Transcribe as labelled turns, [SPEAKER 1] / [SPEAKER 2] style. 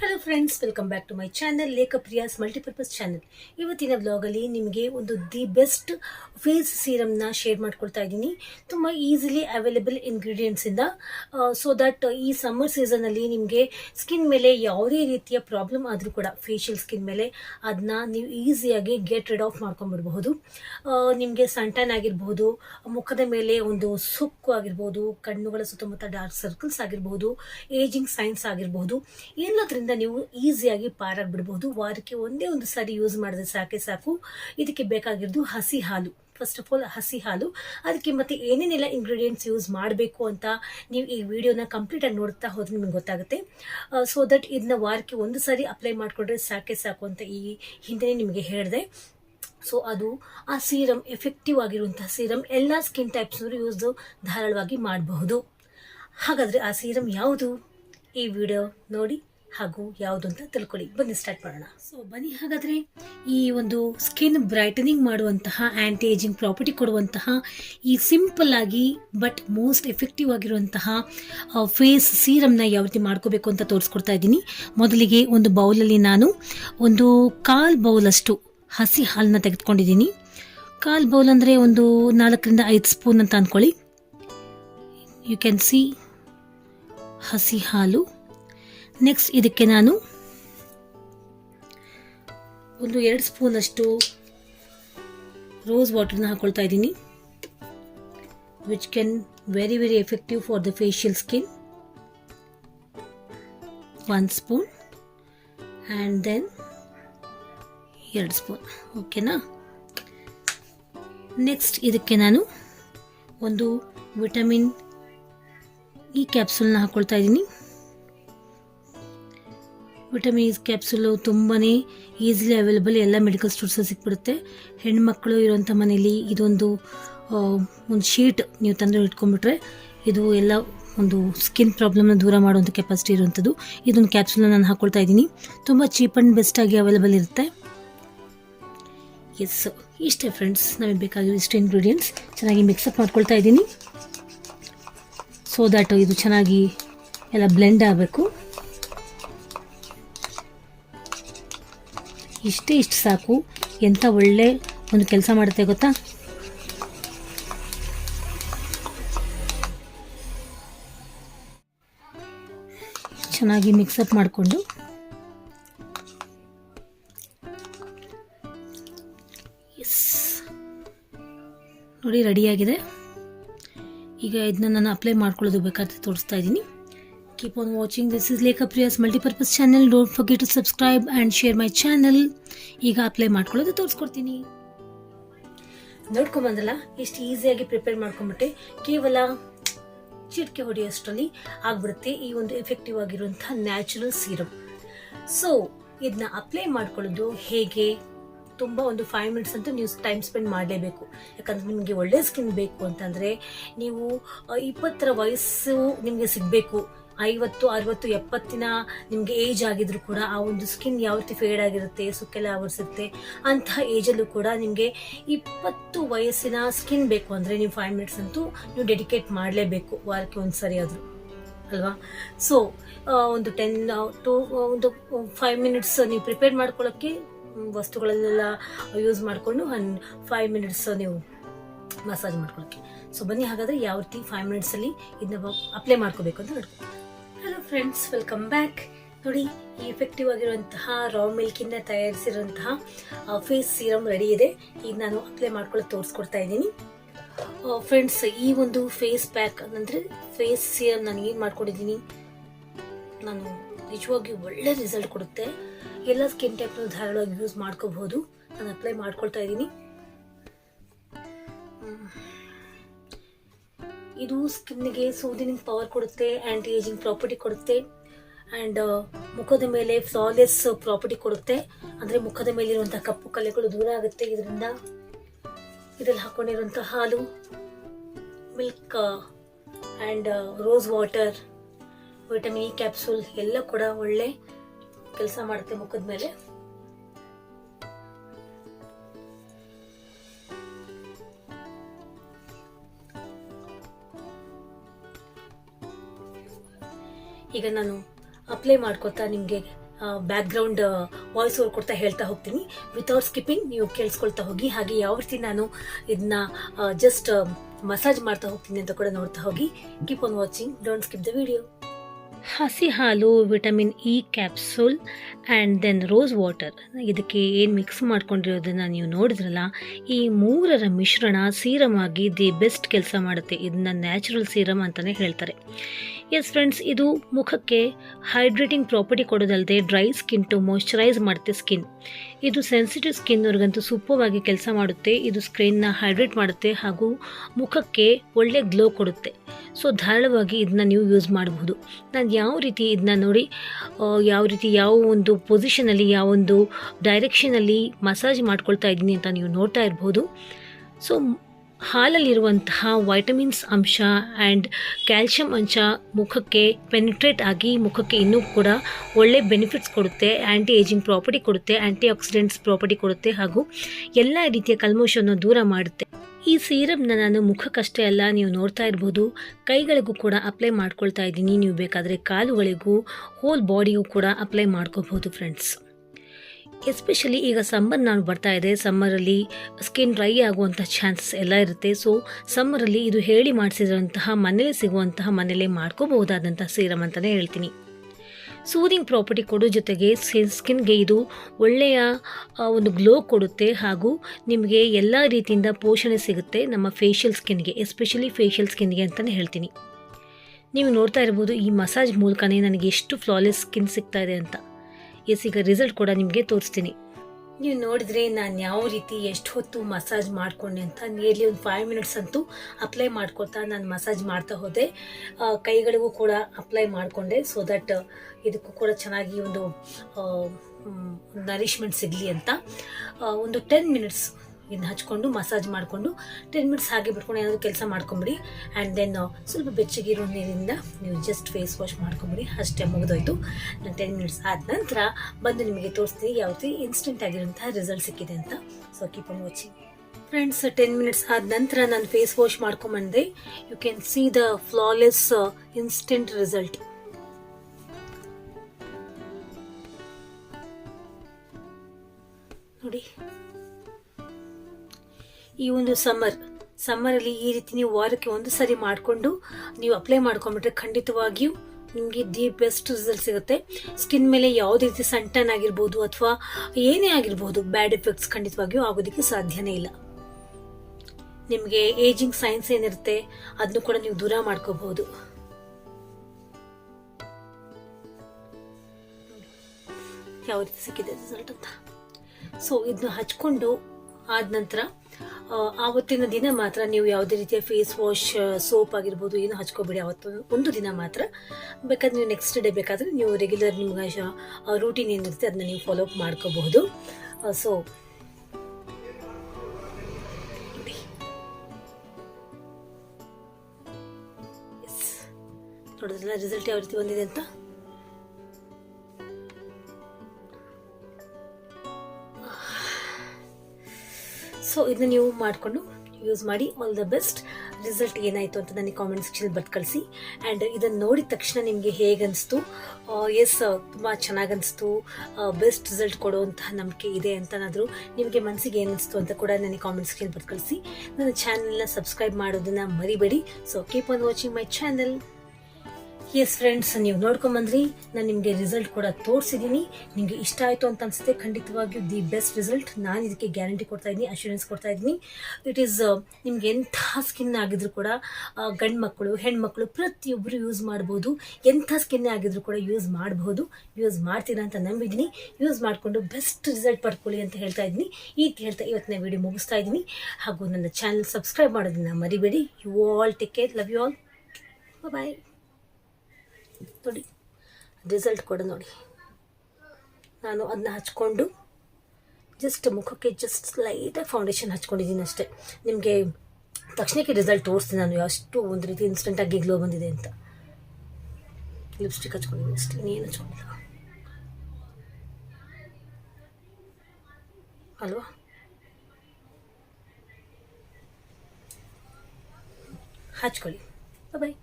[SPEAKER 1] Hello friends welcome back to my channel Lekha Priya's multipurpose channel ಇವತ್ತಿನ ವ್ಲಾಗಲ್ಲಿ ನಿಮಗೆ ಒಂದು ದಿ ಬೆಸ್ಟ್ ಫೇಸ್ ಸೀರಮ್ನ ಶೇರ್ ಮಾಡ್ಕೊಳ್ತಾ ಇದ್ದೀನಿ. ತುಂಬ ಈಸಿಲಿ ಅವೈಲೇಬಲ್ ಇಂಗ್ರೀಡಿಯೆಂಟ್ಸಿಂದ ಸೊ ದಟ್ ಈ ಸಮ್ಮರ್ ಸೀಸನಲ್ಲಿ ನಿಮಗೆ ಸ್ಕಿನ್ ಮೇಲೆ ಯಾವುದೇ ರೀತಿಯ ಪ್ರಾಬ್ಲಮ್ ಆದರೂ ಕೂಡ ಫೇಶಿಯಲ್ ಸ್ಕಿನ್ ಮೇಲೆ ಅದನ್ನ ನೀವು ಈಸಿಯಾಗಿ ಗೆಟ್ ರೆಡ್ ಆಫ್ ಮಾಡ್ಕೊಂಡ್ಬಿಡ್ಬಹುದು. ನಿಮಗೆ ಸಂಟನ್ ಆಗಿರ್ಬೋದು ಮುಖದ ಮೇಲೆ ಒಂದು ಸುಕ್ಕು ಆಗಿರ್ಬೋದು ಕಣ್ಣುಗಳ ಸುತ್ತಮುತ್ತ ಡಾರ್ಕ್ ಸರ್ಕಲ್ಸ್ ಆಗಿರ್ಬೋದು ಏಜಿಂಗ್ ಸೈನ್ಸ್ ಆಗಿರ್ಬೋದು ಎಲ್ಲದರಿಂದ ನೀವು ಈಸಿಯಾಗಿ ಪಾರಾಗ್ಬಿಡ್ಬೋದು. ವಾರಕ್ಕೆ ಒಂದೇ ಒಂದು ಸಾರಿ ಯೂಸ್ ಮಾಡಿದ್ರೆ ಸಾಕೆ ಸಾಕು. ಇದಕ್ಕೆ ಬೇಕಾಗಿರೋದು ಹಸಿ ಹಾಲು. ಫಸ್ಟ್ ಆಫ್ ಆಲ್ ಹಸಿ ಹಾಲು. ಅದಕ್ಕೆ ಮತ್ತೆ ಏನೇನೆಲ್ಲ ಇಂಗ್ರೀಡಿಯೆಂಟ್ಸ್ ಯೂಸ್ ಮಾಡಬೇಕು ಅಂತ ನೀವು ಈ ವಿಡಿಯೋನ ಕಂಪ್ಲೀಟಾಗಿ ನೋಡ್ತಾ ಹೋದ್ರೆ ನಿಮಗೆ ಗೊತ್ತಾಗುತ್ತೆ. ಸೊ ದಟ್ ಇದನ್ನ ವಾರಕ್ಕೆ ಒಂದು ಸಾರಿ ಅಪ್ಲೈ ಮಾಡಿಕೊಂಡ್ರೆ ಸಾಕೆ ಸಾಕು ಅಂತ ಈ ಹಿಂದೆ ನಿಮಗೆ ಹೇಳಿದೆ. ಸೊ ಅದು ಆ ಸೀರಮ್ ಎಫೆಕ್ಟಿವ್ ಆಗಿರುವಂತಹ ಸೀರಮ್ ಎಲ್ಲ ಸ್ಕಿನ್ ಟೈಪ್ಸ್ನವರು ಯೂಸ್ ಧಾರಾಳವಾಗಿ ಮಾಡಬಹುದು. ಹಾಗಾದರೆ ಆ ಸೀರಮ್ ಯಾವುದು? ಈ ವಿಡಿಯೋ ನೋಡಿ. ಹಾಗೂ ಯಾವುದು ಅಂತ ತಿಳ್ಕೊಳ್ಳಿ. ಬನ್ನಿ ಸ್ಟಾರ್ಟ್ ಮಾಡೋಣ. ಸೊ ಬನ್ನಿ, ಹಾಗಾದರೆ ಈ ಒಂದು ಸ್ಕಿನ್ ಬ್ರೈಟನಿಂಗ್ ಮಾಡುವಂತಹ ಆ್ಯಂಟಿ ಏಜಿಂಗ್ ಪ್ರಾಪರ್ಟಿ ಕೊಡುವಂತಹ, ಈ ಸಿಂಪಲ್ ಆಗಿ ಬಟ್ ಮೋಸ್ಟ್ ಎಫೆಕ್ಟಿವ್ ಆಗಿರುವಂತಹ ಫೇಸ್ ಸೀರಮ್ನ ಯಾವ ರೀತಿ ಮಾಡ್ಕೋಬೇಕು ಅಂತ ತೋರಿಸ್ಕೊಡ್ತಾ ಇದ್ದೀನಿ. ಮೊದಲಿಗೆ ಒಂದು ಬೌಲಲ್ಲಿ ನಾನು ಒಂದು ಕಾಲ್ ಬೌಲಷ್ಟು ಹಸಿ ಹಾಲನ್ನ ತೆಗೆದುಕೊಂಡಿದ್ದೀನಿ. ಕಾಲ್ ಬೌಲ್ ಅಂದರೆ ಒಂದು ನಾಲ್ಕರಿಂದ ಐದು ಸ್ಪೂನ್ ಅಂತ ಅಂದ್ಕೊಳ್ಳಿ ಯು ಕ್ಯಾನ್ ಸಿ ಹಸಿ ಹಾಲು. ನೆಕ್ಸ್ಟ್ ಇದಕ್ಕೆ ನಾನು ಒಂದು ಎರಡು ಸ್ಪೂನಷ್ಟು ರೋಸ್ ವಾಟರ್ನ ಹಾಕೊಳ್ತಾ ಇದ್ದೀನಿ which can very very effective for the facial skin one spoon and then ಎರಡು ಸ್ಪೂನ್ ಓಕೆನಾ ನೆಕ್ಸ್ಟ್ ಇದಕ್ಕೆ ನಾನು ಒಂದು ವಿಟಮಿನ್ ಈ ಕ್ಯಾಪ್ಸೂಲ್ನ ಹಾಕ್ಕೊಳ್ತಾ ಇದ್ದೀನಿ. ವಿಟಮಿನ್ ಕ್ಯಾಪ್ಸೂಲು ತುಂಬಾ ಈಸಿಲಿ ಅವೈಲೇಬಲ್ ಎಲ್ಲ ಮೆಡಿಕಲ್ ಸ್ಟೋರ್ಸಲ್ಲಿ ಸಿಕ್ಬಿಡುತ್ತೆ. ಹೆಣ್ಮಕ್ಳು ಇರುವಂಥ ಮನೇಲಿ ಇದೊಂದು ಒಂದು ಶೀಟ್ ನೀವು ತಂದು ಇಟ್ಕೊಂಡ್ಬಿಟ್ರೆ ಇದು ಎಲ್ಲ ಒಂದು ಸ್ಕಿನ್ ಪ್ರಾಬ್ಲಮ್ನ ದೂರ ಮಾಡುವಂಥ ಕೆಪಾಸಿಟಿ ಇರುವಂಥದ್ದು ಇದೊಂದು ಕ್ಯಾಪ್ಸುಲ್ನ ನಾನು ಹಾಕ್ಕೊಳ್ತಾ ಇದ್ದೀನಿ. ತುಂಬ ಚೀಪ್ ಆ್ಯಂಡ್ ಬೆಸ್ಟಾಗಿ ಅವೈಲೇಬಲ್ ಇರುತ್ತೆ. ಎಸ್ ಇಷ್ಟೇ ಫ್ರೆಂಡ್ಸ್ ನಮಗೆ ಬೇಕಾಗಿರೋ ಇಷ್ಟು ಇಂಗ್ರೀಡಿಯೆಂಟ್ಸ್ ಚೆನ್ನಾಗಿ ಮಿಕ್ಸಪ್ ಮಾಡ್ಕೊಳ್ತಾ ಇದ್ದೀನಿ. ಸೊ ದ್ಯಾಟ್ ಇದು ಚೆನ್ನಾಗಿ ಎಲ್ಲ ಬ್ಲೆಂಡ್ ಆಗಬೇಕು. ಇಷ್ಟೇ ಇಷ್ಟು ಸಾಕು. ಎಂಥ ಒಳ್ಳೆ ಒಂದು ಕೆಲಸ ಮಾಡುತ್ತೆ ಗೊತ್ತಾ? ಚೆನ್ನಾಗಿ ಮಿಕ್ಸಪ್ ಮಾಡಿಕೊಂಡು. ನೋಡಿ ರೆಡಿಯಾಗಿದೆ ಈಗ ಇದನ್ನ ನಾನು ಅಪ್ಲೈ ಮಾಡ್ಕೊಳ್ಳೋದು ಬೇಕಾದ್ರೆ ತೋರಿಸ್ತಾ ಇದ್ದೀನಿ. Keep on watching this is Lekha priya's multipurpose channel. Don't forget to subscribe and share my channel. ಈಗ ಅಪ್ಲೈ ಮಾಡ್ಕೊಳ್ಳೋದು ತೋರಿಸ್ಕೊಡ್ತೀನಿ. ನೋಡ್ಕೊಂಬಂದಲ್ಲ ಎಷ್ಟು ಈಸಿಯಾಗಿ ಪ್ರಿಪೇರ್ ಮಾಡ್ಕೊಂಬಿಟ್ಟೆ ಕೇವಲ ಚಿಟಿಕೆ ಹೊಡೆಯೋಷ್ಟರಲ್ಲಿ ಆಗ್ಬಿಡುತ್ತೆ ಈ ಒಂದು ಎಫೆಕ್ಟಿವ್ ಆಗಿರುವಂಥ ನ್ಯಾಚುರಲ್ ಸೀರಮ್ ಸೊ ಇದನ್ನ ಅಪ್ಲೈ ಮಾಡ್ಕೊಳ್ಳೋದು ಹೇಗೆ? ತುಂಬ ಒಂದು ಫೈವ್ ಮಿನಿಟ್ಸ್ ಅಂತೂ ನೀವು ಟೈಮ್ ಸ್ಪೆಂಡ್ ಮಾಡಲೇಬೇಕು. ಯಾಕಂದ್ರೆ ನಿಮಗೆ ಒಳ್ಳೆ ಸ್ಕಿನ್ ಬೇಕು ಅಂತಂದರೆ ನೀವು ಇಪ್ಪತ್ತರ ವಯಸ್ಸು ನಿಮಗೆ ಸಿಗಬೇಕು. ಐವತ್ತು, ಅರವತ್ತು, ಎಪ್ಪತ್ತಿನ ನಿಮಗೆ ಏಜ್ ಆಗಿದ್ರು ಕೂಡ ಆ ಒಂದು ಸ್ಕಿನ್ ಯಾವ ರೀತಿ ಫೇಡ್ ಆಗಿರುತ್ತೆ, ಸುಕ್ಕೆಲ್ಲ ಆವರಿಸುತ್ತೆ ಅಂತಹ ಏಜಲ್ಲೂ ಕೂಡ ನಿಮಗೆ ಇಪ್ಪತ್ತು ವಯಸ್ಸಿನ ಸ್ಕಿನ್ ಬೇಕು ಅಂದರೆ ನೀವು ಫೈವ್ ಮಿನಿಟ್ಸ್ ಅಂತೂ ನೀವು ಡೆಡಿಕೇಟ್ ಮಾಡಲೇಬೇಕು, ವಾರಕ್ಕೆ ಒಂದು ಸರಿ ಆದರೂ. ಅಲ್ವಾ? ಸೊ ಒಂದು ಟೆನ್ ಟು ಒಂದು ಫೈವ್ ಮಿನಿಟ್ಸ್ ನೀವು ಪ್ರಿಪೇರ್ ಮಾಡ್ಕೊಳ್ಳೋಕ್ಕೆ ವಸ್ತುಗಳನ್ನೆಲ್ಲ ಯೂಸ್ ಮಾಡಿಕೊಂಡು ಒನ್ ಫೈವ್ ಮಿನಿಟ್ಸ್ ನೀವು ಮಸಾಜ್ ಮಾಡ್ಕೊಳಕ್ಕೆ ಸೊ ಬನ್ನಿ ಹಾಗಾದರೆ ಯಾವ ರೀತಿ ಫೈವ್ ಮಿನಿಟ್ಸಲ್ಲಿ ಇದನ್ನ ಅಪ್ಲೈ ಮಾಡ್ಕೋಬೇಕು ಅಂತ ನೋಡ್ಕೊ ಹಲೋ ಫ್ರೆಂಡ್ಸ್ ವೆಲ್ಕಮ್ ಬ್ಯಾಕ್ ನೋಡಿ, ಈ ಎಫೆಕ್ಟಿವ್ ಆಗಿರುವಂತಹ ರಾ ಮಿಲ್ಕಿಂದ ತಯಾರಿಸಿರುವಂತಹ ಫೇಸ್ ಸೀರಮ್ ರೆಡಿ ಇದೆ. ಈಗ ನಾನು ಅಪ್ಲೈ ಮಾಡ್ಕೊಳ್ಳೋ ತೋರಿಸ್ಕೊಡ್ತಾ ಇದ್ದೀನಿ. ಫ್ರೆಂಡ್ಸ್ ಈ ಒಂದು ಫೇಸ್ ಪ್ಯಾಕ್ ಅಂದರೆ ಫೇಸ್ ಸೀರಮ್ ನಾನು ಏನು ಮಾಡ್ಕೊಂಡಿದ್ದೀನಿ? ನಾನು ನಿಜವಾಗಿಯೂ ಒಳ್ಳೆ ರಿಸಲ್ಟ್ ಕೊಡುತ್ತೆ. ಎಲ್ಲ ಸ್ಕಿನ್ ಟೈಪ್ನ ಧಾರಾಳವಾಗಿ ಯೂಸ್ ಮಾಡ್ಕೋಬಹುದು. ನಾನು ಅಪ್ಲೈ ಮಾಡ್ಕೊಳ್ತಾ ಇದ್ದೀನಿ. ಇದು ಸ್ಕಿನ್ಗೆ ಸೂದಿನಿಂಗ್ ಪವರ್ ಕೊಡುತ್ತೆ ಆ್ಯಂಟಿ ಏಜಿಂಗ್ ಪ್ರಾಪರ್ಟಿ ಕೊಡುತ್ತೆ ಆ್ಯಂಡ್ ಮುಖದ ಮೇಲೆ ಫ್ಲಾಲೆಸ್ ಪ್ರಾಪರ್ಟಿ ಕೊಡುತ್ತೆ. ಅಂದರೆ ಮುಖದ ಮೇಲಿರುವಂಥ ಕಪ್ಪು ಕಲೆಗಳು ದೂರ ಆಗುತ್ತೆ. ಇದರಿಂದ ಇದರಲ್ಲಿ ಹಾಕೊಂಡಿರುವಂಥ ಹಾಲು milk and rose water vitamin E capsule ಎಲ್ಲ ಕೂಡ ಒಳ್ಳೆ ಕೆಲಸ ಮಾಡುತ್ತೆ ಮುಖದ ಮೇಲೆ. ಈಗ ನಾನು ಅಪ್ಲೈ ಮಾಡ್ಕೊತಾ ನಿಮಗೆ ಬ್ಯಾಕ್ಗ್ರೌಂಡ್ ವಾಯ್ಸ್ ಓವರ್ ಕೊಡ್ತಾ ಹೇಳ್ತಾ ಹೋಗ್ತೀನಿ. ವಿತೌಟ್ ಸ್ಕಿಪ್ಪಿಂಗ್ ನೀವು ಕೇಳಿಸ್ಕೊಳ್ತಾ ಹೋಗಿ. ಹಾಗೆ ಯಾವ ರೀತಿ ನಾನು ಇದನ್ನ ಜಸ್ಟ್ ಮಸಾಜ್ ಮಾಡ್ತಾ ಹೋಗ್ತೀನಿ ಅಂತ ಕೂಡ ನೋಡ್ತಾ ಹೋಗಿ. Keep on watching don't skip the video ಹಸಿ ಹಾಲು vitamin E capsule and then rose water ಇದಕ್ಕೆ ಏನು ಮಿಕ್ಸ್ ಮಾಡ್ಕೊಂಡಿರೋದನ್ನು ನೀವು ನೋಡಿದ್ರಲ್ಲ, ಈ ಮೂರರ ಮಿಶ್ರಣ ಸೀರಮ್ ಆಗಿ ದಿ ಬೆಸ್ಟ್ ಕೆಲಸ ಮಾಡುತ್ತೆ. ಇದನ್ನ ನ್ಯಾಚುರಲ್ ಸೀರಮ್ ಅಂತಲೇ ಹೇಳ್ತಾರೆ. ಎಸ್ ಫ್ರೆಂಡ್ಸ್ ಇದು ಮುಖಕ್ಕೆ ಹೈಡ್ರೇಟಿಂಗ್ ಪ್ರಾಪರ್ಟಿ ಕೊಡೋದಲ್ಲದೆ ಡ್ರೈ ಸ್ಕಿನ್ ಟು ಮಾಯಿಶ್ಚರೈಸ್ ಮಾಡುತ್ತೆ ಸ್ಕಿನ್ ಇದು ಸೆನ್ಸಿಟಿವ್ ಸ್ಕಿನ್ನವ್ರಿಗಂತೂ ಸೂಪರ್ವಾಗಿ ಕೆಲಸ ಮಾಡುತ್ತೆ. ಇದು ಸ್ಕ್ರೀನ್ನ ಹೈಡ್ರೇಟ್ ಮಾಡುತ್ತೆ ಹಾಗೂ ಮುಖಕ್ಕೆ ಒಳ್ಳೆ ಗ್ಲೋ ಕೊಡುತ್ತೆ. ಸೊ ಧಾರಾಳವಾಗಿ ಇದನ್ನ ನೀವು ಯೂಸ್ ಮಾಡಬಹುದು ನಾನು ಯಾವ ರೀತಿ ಇದನ್ನ ನೋಡಿ ಯಾವ ರೀತಿ ಯಾವ ಒಂದು ಪೊಸಿಷನಲ್ಲಿ ಯಾವ ಒಂದು ಡೈರೆಕ್ಷನಲ್ಲಿ ಮಸಾಜ್ ಮಾಡ್ಕೊಳ್ತಾ ಇದ್ದೀನಿ ಅಂತ ನೀವು ನೋಡ್ತಾ ಇರ್ಬೋದು. ಸೊ ಹಾಲಲ್ಲಿರುವಂತಹ ವೈಟಮಿನ್ಸ್ ಅಂಶ ಆ್ಯಂಡ್ ಕ್ಯಾಲ್ಶಿಯಂ ಅಂಶ ಮುಖಕ್ಕೆ ಪೆನಿಟ್ರೇಟ್ ಆಗಿ ಮುಖಕ್ಕೆ ಇನ್ನೂ ಕೂಡ ಒಳ್ಳೆ ಬೆನಿಫಿಟ್ಸ್ ಕೊಡುತ್ತೆ ಆ್ಯಂಟಿ ಏಜಿಂಗ್ ಪ್ರಾಪರ್ಟಿ ಕೊಡುತ್ತೆ ಆ್ಯಂಟಿ ಆಕ್ಸಿಡೆಂಟ್ಸ್ ಪ್ರಾಪರ್ಟಿ ಕೊಡುತ್ತೆ ಹಾಗೂ ಎಲ್ಲ ರೀತಿಯ ಕಲ್ಮೋಶವನ್ನು ದೂರ ಮಾಡುತ್ತೆ. ಈ ಸೀರಮ್ನ ನಾನು ಮುಖಕ್ಕಷ್ಟೇ ಅಲ್ಲ, ನೀವು ನೋಡ್ತಾ ಇರ್ಬೋದು. ಕೈಗಳಿಗೂ ಕೂಡ ಅಪ್ಲೈ ಮಾಡ್ಕೊಳ್ತಾ ಇದ್ದೀನಿ. ನೀವು ಬೇಕಾದರೆ ಕಾಲುಗಳಿಗೂ ಹೋಲ್ ಬಾಡಿಗೂ ಕೂಡ ಅಪ್ಲೈ ಮಾಡ್ಕೋಬಹುದು ಫ್ರೆಂಡ್ಸ್ ಎಸ್ಪೆಷಲಿ ಈಗ ಸಮ್ಮರ್ ನಾನು ಬರ್ತಾ ಇದೆ ಸಮ್ಮರಲ್ಲಿ ಸ್ಕಿನ್ ಡ್ರೈ ಆಗುವಂಥ ಚಾನ್ಸಸ್ ಎಲ್ಲ ಇರುತ್ತೆ. ಸೊ ಸಮ್ಮರಲ್ಲಿ ಇದು ಹೇಳಿ ಮಾಡಿಸಿದಂತಹ ಮನೇಲಿ ಸಿಗುವಂತಹ ಮನೇಲೇ ಮಾಡ್ಕೋಬಹುದಾದಂಥ ಸೀರಮ್ ಅಂತಲೇ ಹೇಳ್ತೀನಿ. ಸೂದಿಂಗ್ ಪ್ರಾಪರ್ಟಿ ಕೊಡೋ ಜೊತೆಗೆ ಸ್ಕಿನ್ಗೆ ಇದು ಒಳ್ಳೆಯ ಒಂದು ಗ್ಲೋ ಕೊಡುತ್ತೆ ಹಾಗೂ ನಿಮಗೆ ಎಲ್ಲ ರೀತಿಯಿಂದ ಪೋಷಣೆ ಸಿಗುತ್ತೆ ನಮ್ಮ ಫೇಶಿಯಲ್ ಸ್ಕಿನ್ಗೆ ಎಸ್ಪೆಷಲಿ ಫೇಶಿಯಲ್ ಸ್ಕಿನ್ಗೆ ಅಂತಲೇ ಹೇಳ್ತೀನಿ. ನೀವು ನೋಡ್ತಾ ಇರ್ಬೋದು ಈ ಮಸಾಜ್ ಮೂಲಕನೇ ನನಗೆ ಎಷ್ಟು ಫ್ಲಾಲೆಸ್ ಸ್ಕಿನ್ ಸಿಗ್ತಾ ಇದೆ ಅಂತ. ಎಸ್ ಈಗ ರಿಸಲ್ಟ್ ಕೂಡ ನಿಮಗೆ ತೋರಿಸ್ತೀನಿ. ನೀವು ನೋಡಿದ್ರೆ ನಾನು ಯಾವ ರೀತಿ ಎಷ್ಟು ಹೊತ್ತು ಮಸಾಜ್ ಮಾಡ್ಕೊಂಡೆ ಅಂತ ನಿಯರ್ಲಿ ಒಂದು ಫೈವ್ ಮಿನಿಟ್ಸ್ ಅಂತೂ ಅಪ್ಲೈ ಮಾಡ್ಕೊತಾ ನಾನು ಮಸಾಜ್ ಮಾಡ್ತಾ ಹೋದೆ. ಕೈಗಳಿಗೂ ಕೂಡ ಅಪ್ಲೈ ಮಾಡಿಕೊಂಡೆ ಸೊ ದಟ್ ಇದಕ್ಕೂ ಕೂಡ ಚೆನ್ನಾಗಿ ಒಂದು ನರಿಶ್ಮೆಂಟ್ ಸಿಗಲಿ ಅಂತ. ಒಂದು ಟೆನ್ ಮಿನಿಟ್ಸ್ ಇದನ್ನ ಹಚ್ಕೊಂಡು ಮಸಾಜ್ ಮಾಡಿಕೊಂಡು ಟೆನ್ ಮಿನಿಟ್ಸ್ ಹಾಗೆ ಬಿಟ್ಕೊಂಡು ಏನಾದರೂ ಕೆಲಸ ಮಾಡ್ಕೊಂಬಿಡಿ. ಆ್ಯಂಡ್ ದೆನ್ ಸ್ವಲ್ಪ ಬೆಚ್ಚಗಿರೋ ನೀರಿಂದ ನೀವು ಜಸ್ಟ್ ಫೇಸ್ ವಾಶ್ ಮಾಡ್ಕೊಂಬಿಡಿ. ಅಷ್ಟೇ ಮುಗಿದೋಯ್ತು. ನಾನು ಟೆನ್ ಮಿನಿಟ್ಸ್ ಆದ ನಂತರ ಬಂದು ನಿಮಗೆ ತೋರಿಸ್ತೀನಿ ಯಾವ ರೀತಿ ಇನ್ಸ್ಟೆಂಟ್ ಆಗಿರೋಂತಹ ರಿಸಲ್ಟ್ ಸಿಕ್ಕಿದೆ ಅಂತ. So keep on watching friends ten minutes ಆದ ನಂತರ ನಾನು face wash ಮಾಡ್ಕೊಂಬಂದೆ. You can see the flawless instant result ನೋಡಿ. ಈ ಒಂದು ಸಮ್ಮರ್ ಸಮ್ಮರಲ್ಲಿ ಈ ರೀತಿ ನೀವು ವಾರಕ್ಕೆ ಒಂದು ಸರಿ ಮಾಡಿಕೊಂಡು ನೀವು ಅಪ್ಲೈ ಮಾಡ್ಕೊಂಡ್ಬಿಟ್ರೆ ಖಂಡಿತವಾಗಿಯೂ ನಿಮಗೆ ದಿ ಬೆಸ್ಟ್ ರಿಸಲ್ಟ್ ಸಿಗುತ್ತೆ. ಸ್ಕಿನ್ ಮೇಲೆ ಯಾವುದೇ ರೀತಿ ಸಣ್ಟನ್ ಆಗಿರ್ಬೋದು ಅಥವಾ ಏನೇ ಆಗಿರ್ಬೋದು ಬ್ಯಾಡ್ ಎಫೆಕ್ಟ್ಸ್ ಖಂಡಿತವಾಗಿಯೂ ಆಗೋದಕ್ಕೆ ಸಾಧ್ಯನೇ ಇಲ್ಲ. ನಿಮಗೆ ಏಜಿಂಗ್ ಸೈನ್ಸ್ ಏನಿರುತ್ತೆ ಅದನ್ನು ಕೂಡ ನೀವು ದೂರ ಮಾಡ್ಕೋಬಹುದು. ಯಾವ ರೀತಿ ಸಿಕ್ಕಿದೆ ರಿಸಲ್ಟ್ ಅಂತ? ಸೊ ಇದನ್ನ ಹಚ್ಕೊಂಡು ಆದ ನಂತರ ಆವತ್ತಿನ ದಿನ ಮಾತ್ರ ನೀವು ಯಾವುದೇ ರೀತಿಯ ಫೇಸ್ ವಾಶ್ ಸೋಪ್ ಆಗಿರ್ಬೋದು, ಏನು ಹಚ್ಕೋಬೇಡಿ. ಅವತ್ತು ಒಂದು ದಿನ ಮಾತ್ರ. ಬೇಕಾದ್ರೆ ನೀವು ನೆಕ್ಸ್ಟ್ ಡೇ ಬೇಕಾದರೆ ನೀವು ರೆಗ್ಯುಲರ್ ನಿಮ್ಗೆ ರೂಟೀನ್ ಏನಿರುತ್ತೆ ಅದನ್ನ ನೀವು ಫಾಲೋ ಅಪ್ ಮಾಡ್ಕೋಬಹುದು. ಸೊ ನೋಡಿದ್ರಲ್ಲ ರಿಸಲ್ಟ್ ಯಾವ ರೀತಿ ಬಂದಿದೆ ಅಂತ? ಸೊ ಇದನ್ನ ನೀವು ಮಾಡಿಕೊಂಡು ಯೂಸ್ ಮಾಡಿ ಆಲ್ ದ ಬೆಸ್ಟ್ ರಿಸಲ್ಟ್ ಏನಾಯಿತು ಅಂತ ನನಗೆ ಕಾಮೆಂಟ್ ಸೆಕ್ಷನ್ ಬಟ್ ಕಳಿಸಿ. ಆ್ಯಂಡ್ ಇದನ್ನು ನೋಡಿದ ತಕ್ಷಣ ನಿಮಗೆ ಹೇಗನ್ನಿಸ್ತು ಎಸ್ ತುಂಬ ಚೆನ್ನಾಗಿ ಅನಿಸ್ತು ಬೆಸ್ಟ್ ರಿಸಲ್ಟ್ ಕೊಡುವಂತಹ ನಂಬಿಕೆ ಇದೆ ಅಂತನಾದರೂ ನಿಮಗೆ ಮನಸ್ಸಿಗೆ ಏನಿಸ್ತು ಅಂತ ಕೂಡ ನನಗೆ ಕಾಮೆಂಟ್ ಸೆಕ್ಷನ್ ಬಟ್ ಕಳಿಸಿ. ನನ್ನ ಚಾನಲ್ನ ಸಬ್ಸ್ಕ್ರೈಬ್ ಮಾಡೋದನ್ನು ಮರಿಬೇಡಿ. So keep on watching my channel yes friends ನೀವು ನೋಡ್ಕೊಂಬಂದ್ರಿ ನಾನು ನಿಮಗೆ ರಿಸಲ್ಟ್ ಕೂಡ ತೋರಿಸಿದ್ದೀನಿ ನಿಮಗೆ ಇಷ್ಟ ಆಯಿತು ಅಂತ ಅನಿಸುತ್ತೆ, ಖಂಡಿತವಾಗಿಯೂ ದಿ ಬೆಸ್ಟ್ ರಿಸಲ್ಟ್ ನಾನು ಇದಕ್ಕೆ ಗ್ಯಾರಂಟಿ ಕೊಡ್ತಾ ಇದ್ದೀನಿ ಅಶ್ಯೂರೆನ್ಸ್ ಕೊಡ್ತಾ ಇದ್ದೀನಿ. ಇಟ್ ಈಸ್ ನಿಮ್ಗೆ ಎಂಥ ಸ್ಕಿನ್ ಆಗಿದ್ರು ಕೂಡ ಗಂಡು ಮಕ್ಕಳು ಹೆಣ್ಮಕ್ಳು ಪ್ರತಿಯೊಬ್ಬರು ಯೂಸ್ ಮಾಡ್ಬೋದು. ಎಂಥ ಸ್ಕಿನ್ ಆಗಿದ್ರು ಕೂಡ ಯೂಸ್ ಮಾಡಬಹುದು ಯೂಸ್ ಮಾಡ್ತೀರಾ ಅಂತ ನಂಬಿದ್ದೀನಿ. ಯೂಸ್ ಮಾಡಿಕೊಂಡು ಬೆಸ್ಟ್ ರಿಸಲ್ಟ್ ಪಡ್ಕೊಳ್ಳಿ ಅಂತ ಹೇಳ್ತಾ ಇದ್ದೀನಿ. ಈ ಹೇಳ್ತಾ ಇವತ್ತಿನ ವಿಡಿಯೋ ಮುಗಿಸ್ತಾ ಇದ್ದೀನಿ. ಹಾಗೂ ನನ್ನ ಚಾನಲ್ ಸಬ್ಸ್ಕ್ರೈಬ್ ಮಾಡೋದನ್ನ ಮರಿಬೇಡಿ. You all take care love you all bye ನೋಡಿ ರಿಸಲ್ಟ್ ಕೂಡ ನೋಡಿ. ನಾನು ಅದನ್ನ ಹಚ್ಕೊಂಡು ಜಸ್ಟ್ ಮುಖಕ್ಕೆ ಜಸ್ಟ್ ಲೈಟಾಗಿ ಫೌಂಡೇಶನ್ ಹಚ್ಕೊಂಡಿದ್ದೀನಿ ಅಷ್ಟೇ. ನಿಮಗೆ ತಕ್ಷಣಕ್ಕೆ ರಿಸಲ್ಟ್ ತೋರಿಸ್ತೀನಿ ನಾನು ಎಷ್ಟು ಒಂದು ರೀತಿ ಇನ್ಸ್ಟೆಂಟಾಗಿ ಗ್ಲೋ ಬಂದಿದೆ ಅಂತ. ಲಿಪ್ಸ್ಟಿಕ್ ಹಚ್ಕೊಂಡಿದ್ದೀನಿ ಅಷ್ಟೇ, ಇನ್ನೇನು ಹಚ್ಕೊಂಡಿಲ್ಲ. ಅಲ್ವಾ? ಹಚ್ಕೊಳ್ಳಿ. ಬಾಯ್